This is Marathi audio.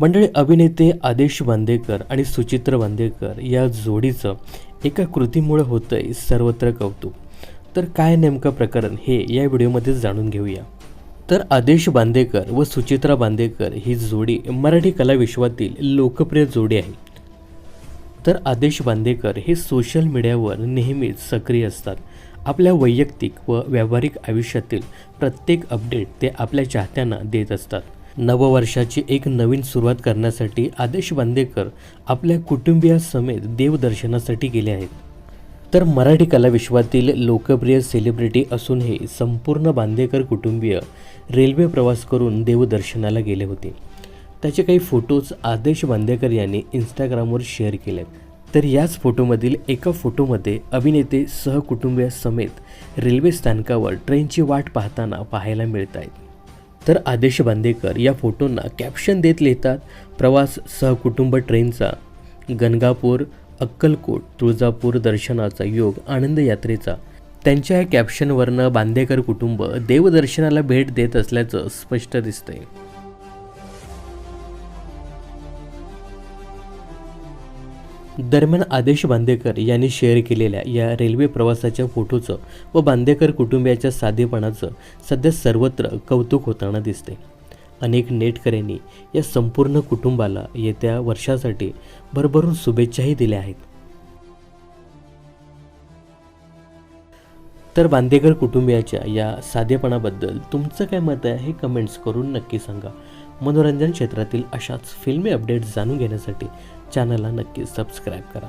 मंडळी अभिनेते आदेश बांदेकर आणि सुचित्र बांदेकर या जोडीचं एका कृतीमुळे होतंय सर्वत्र कौतुक. तर काय नेमकं प्रकरण हे या व्हिडिओमध्ये जाणून घेऊया. तर आदेश बांदेकर व सुचित्रा बांदेकर ही जोडी मराठी कला विश्वातील लोकप्रिय जोडी आहे. तर आदेश बांदेकर हे सोशल मीडियावर नेहमीच सक्रिय असतात. आपल्या वैयक्तिक व व्यावहारिक आयुष्यातील प्रत्येक अपडेट ते आपल्या चाहत्यांना देत असतात. नववर्षाची एक नवीन सुरुवात करण्यासाठी आदेश बांदेकर आपल्या कुटुंबियासमेत देवदर्शनासाठी गेले आहेत. तर मराठी कलाविश्वातील लोकप्रिय सेलिब्रिटी असूनही संपूर्ण बांदेकर कुटुंबीय रेल्वे प्रवास करून देवदर्शनाला गेले होते. त्याचे काही फोटोज आदेश बांदेकर यांनी इंस्टाग्रामवर शेअर केलेत. तर याच फोटोमधील एका फोटोमध्ये अभिनेते सहकुटुंबियासमेत रेल्वे स्थानकावर ट्रेनची वाट पाहताना पाहायला मिळत आहेत तर आदेश बांदेकर या फोटोंना कॅप्शन देत लिहितात प्रवास सहकुटुंब ट्रेनचा गणगापूर अक्कलकोट तुळजापूर दर्शनाचा योग आनंद यात्रेचा. त्यांच्या या कॅप्शनवरनं बांदेकर कुटुंब देवदर्शनाला भेट देत असल्याचं स्पष्ट दिसतंय. दरम्यान आदेश बांदेकर यांनी शेअर केलेल्या या रेल्वे प्रवासाच्या फोटोचं व बांदेकर कुटुंबियाच्या साधेपणाचं सध्या सर्वत्र कौतुक होताना दिसते अनेक नेटकऱ्यांनी या संपूर्ण कुटुंबाला येत्या वर्षासाठी भरभरून शुभेच्छाही दिल्या आहेत. तर बांदेकर कुटुंबियाच्या या साधेपणाबद्दल तुमचं काय मत आहे हे कमेंट्स करून नक्की सांगा. मनोरंजन क्षेत्रातील अशाच फिल्मी अपडेट्स जाणून घेण्यासाठी चॅनलला नक्की सबस्क्राईब करा.